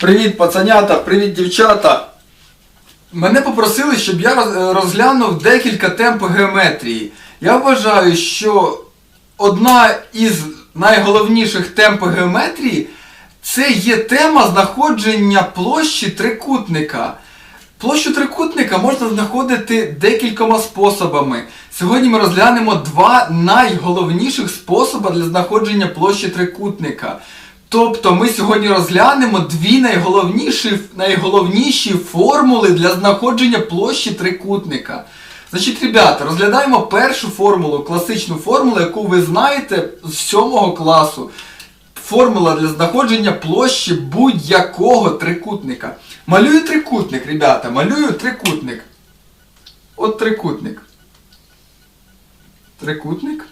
Привіт, пацанята, привіт, дівчата. Мене попросили, щоб я розглянув декілька тем по геометрії. Я вважаю, що одна із найголовніших тем по геометрії це є тема знаходження площі трикутника. Площу трикутника можна знаходити декількома способами. Сьогодні ми розглянемо два найголовніших способи для знаходження площі трикутника. Тобто ми сьогодні розглянемо дві найголовніші, найголовніші формули для знаходження площі трикутника. Значить, ребята, розглядаємо першу формулу, класичну формулу, яку ви знаєте з 7 класу. Формула для знаходження площі будь-якого трикутника. Малюю трикутник, ребята, малюю трикутник. От трикутник. Трикутник.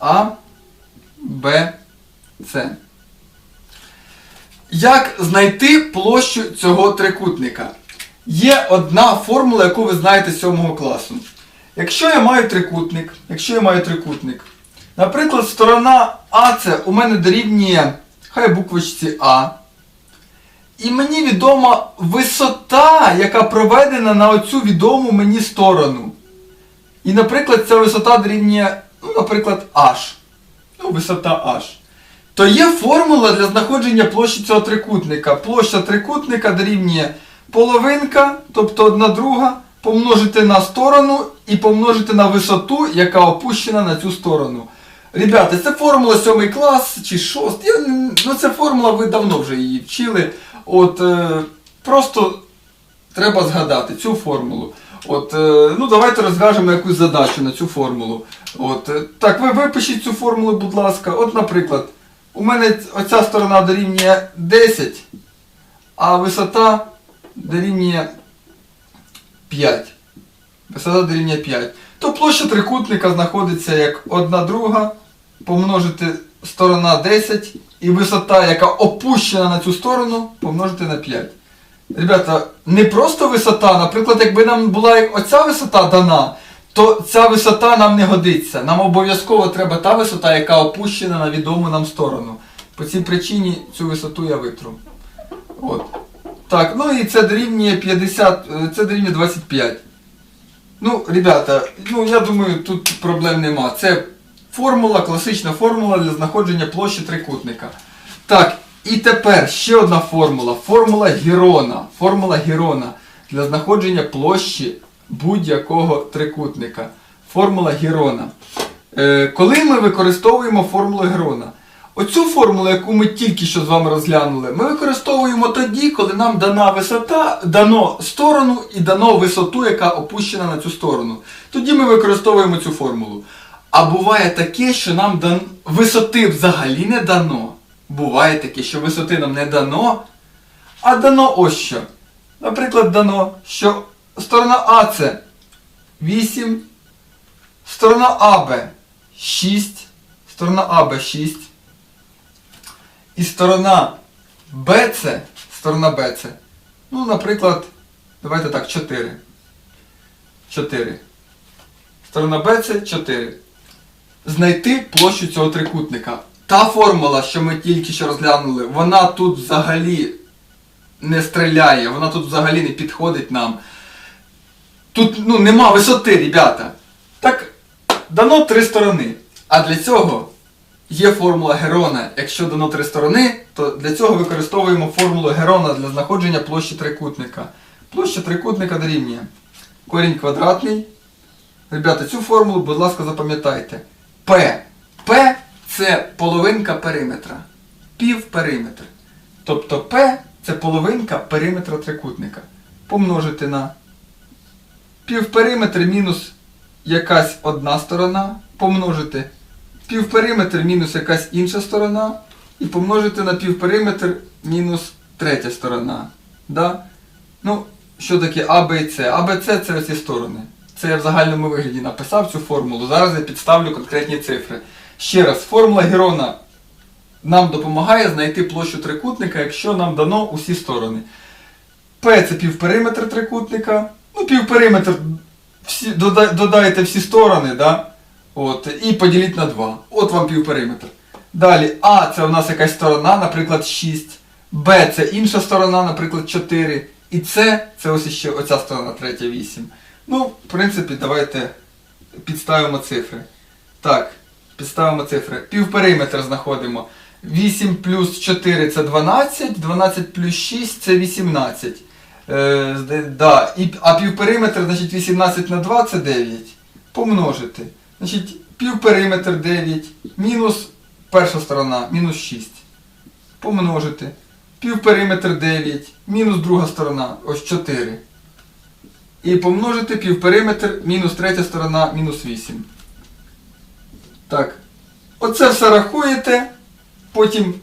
А, Б, С. Як знайти площу цього трикутника? Є одна формула, яку ви знаєте з 7 класу. Якщо я маю трикутник, якщо я маю трикутник, наприклад, сторона АЦ у мене дорівнює хай буквочці А. І мені відома висота, яка проведена на оцю відому мені сторону. І, наприклад, ця висота дорівнює, ну, наприклад, H. Ну, висота H. То є формула для знаходження площі цього трикутника. Площа трикутника дорівнює половинка, тобто одна друга, помножити на сторону і помножити на висоту, яка опущена на цю сторону. Ребята, це формула 7 клас чи 6. Я, ну, це формула, ви давно вже її вчили. От е, просто треба згадати цю формулу. От, е, ну давайте розв'яжемо якусь задачу на цю формулу. От, е, так, ви випишіть цю формулу, будь ласка. От, наприклад, у мене оця сторона дорівнює 10, а висота дорівнює 5. Висота дорівнює 5. То площа трикутника знаходиться як 1 друга помножити сторона 10 і висота, яка опущена на цю сторону, помножити на 5. Ребята, не просто висота, наприклад, якби нам була оця висота дана, то ця висота нам не годиться. Нам обов'язково треба та висота, яка опущена на відому нам сторону. По цій причині цю висоту я витру. От. Так, ну і це дорівнює 50, е, це дорівнює 25. Ну, ребята, ну я думаю, тут проблем нема. Це формула, класична формула для знаходження площі трикутника. Так, і тепер ще одна формула. Формула Герона. Формула Герона для знаходження площі будь-якого трикутника. Формула Герона. Е, коли ми використовуємо формулу Герона? Оцю формулу, яку ми тільки що з вами розглянули, ми використовуємо тоді, коли нам дана висота, дано сторону і дано висоту, яка опущена на цю сторону. Тоді ми використовуємо цю формулу. А буває таке, що нам дан... висоти взагалі не дано. Буває таке, що висоти нам не дано, а дано ось що. Наприклад, дано, що сторона А це 8, сторона АБ 6, сторона АБ 6. І сторона БЦ, сторона БЦ, ну, наприклад, давайте так, 4. 4. Сторона BC 4. Знайти площу цього трикутника. Та формула, що ми тільки що розглянули, вона тут взагалі не стріляє, вона тут взагалі не підходить нам. Тут ну, нема висоти, ребята. Так, дано три сторони. А для цього є формула Герона. Якщо дано три сторони, то для цього використовуємо формулу Герона для знаходження площі трикутника. Площа трикутника дорівнює корінь квадратний. Ребята, цю формулу, будь ласка, запам'ятайте. П. П це половинка периметра. Пів периметр. Тобто П це половинка периметра трикутника. Помножити на півпериметр мінус якась одна сторона, помножити півпериметр мінус якась інша сторона, і помножити на півпериметр мінус третя сторона. Да? Ну, що таке А, Б і С? А, Б, С це ці сторони. Це я в загальному вигляді написав цю формулу. Зараз я підставлю конкретні цифри. Ще раз, формула Герона нам допомагає знайти площу трикутника, якщо нам дано усі сторони. П це півпериметр трикутника. Ну, півпериметр всі, дода- додайте всі сторони, да? От, і поділіть на 2. От вам півпериметр. Далі А це у нас якась сторона, наприклад, 6. Б це інша сторона, наприклад, 4. І С це ось ще оця сторона, третя 8. Ну, в принципі, давайте підставимо цифри. Так, підставимо цифри. Півпериметр знаходимо. 8 плюс 4 це 12, 12 плюс 6 це 18. Е, да. І, а півпериметр, значить 18 на 2 це 9. Помножити. Значить, півпериметр 9, мінус перша сторона, мінус 6. Помножити. Півпериметр 9, мінус друга сторона, ось 4. І помножити півпериметр, мінус третя сторона, мінус 8. Так. Оце все рахуєте, потім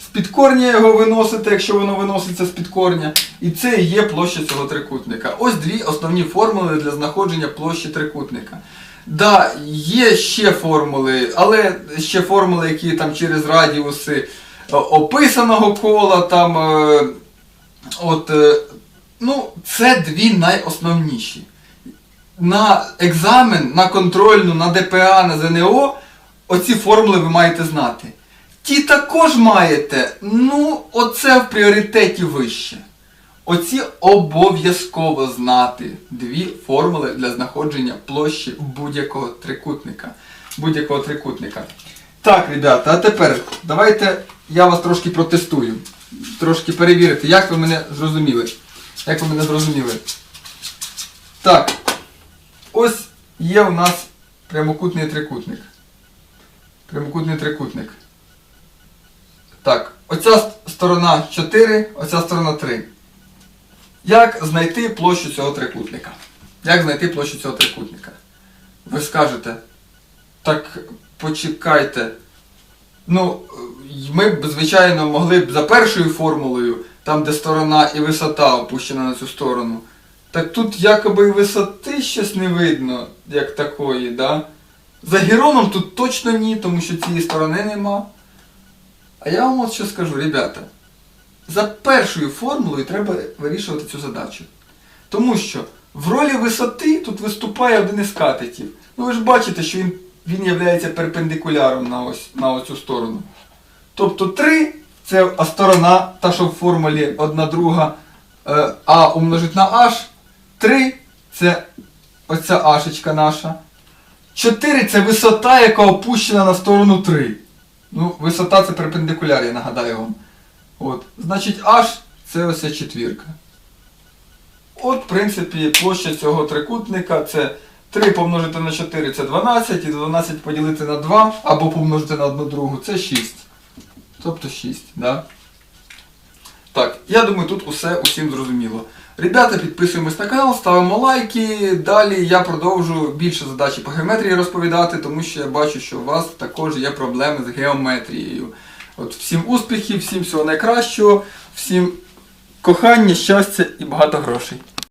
з підкорня його виносите, якщо воно виноситься з підкорня. І це є площа цього трикутника. Ось дві основні формули для знаходження площі трикутника. Да, є ще формули, але ще формули, які там через радіуси е, описаного кола, там. е, От, е, ну, це дві найосновніші. На екзамен, на контрольну, на ДПА, на ЗНО оці формули ви маєте знати. Ті також маєте, ну, оце в пріоритеті вище. Оці обов'язково знати дві формули для знаходження площі будь-якого трикутника. Будь-якого трикутника. Так, ребята, а тепер давайте я вас трошки протестую. Трошки перевірити, як ви мене зрозуміли. Як ви мене зрозуміли. Так. Ось є у нас прямокутний трикутник. Прямокутний трикутник. Так, оця сторона 4, оця сторона 3. Як знайти площу цього трикутника? Як знайти площу цього трикутника? Ви скажете, так почекайте. Ну, е, ми б, звичайно, могли б за першою формулою, там де сторона і висота опущена на цю сторону. Так тут якоби і висоти щось не видно, як такої, да? За Героном тут точно ні, тому що цієї сторони нема. А я вам от що скажу, ребята. За першою формулою треба вирішувати цю задачу. Тому що в ролі висоти тут виступає один із катетів. Ну ви ж бачите, що він, він є перпендикуляром на, ось, на оцю сторону. Тобто 3 це сторона, та що в формулі одна друга е, А умножить на H. 3 це оця ашечка наша. 4 це висота, яка опущена на сторону 3. Ну, висота це перпендикуляр, я нагадаю вам. От. Значить, H це ось четвірка. От, в принципі, площа цього трикутника це 3 помножити на 4 це 12, і 12 поділити на 2 або помножити на одну другу це 6. Тобто 6, да? Так, я думаю, тут усе усім зрозуміло. Ребята, підписуємось на канал, ставимо лайки. Далі я продовжу більше задачі по геометрії розповідати, тому що я бачу, що у вас також є проблеми з геометрією. От всім успіхів, всім всього найкращого, всім кохання, щастя і багато грошей.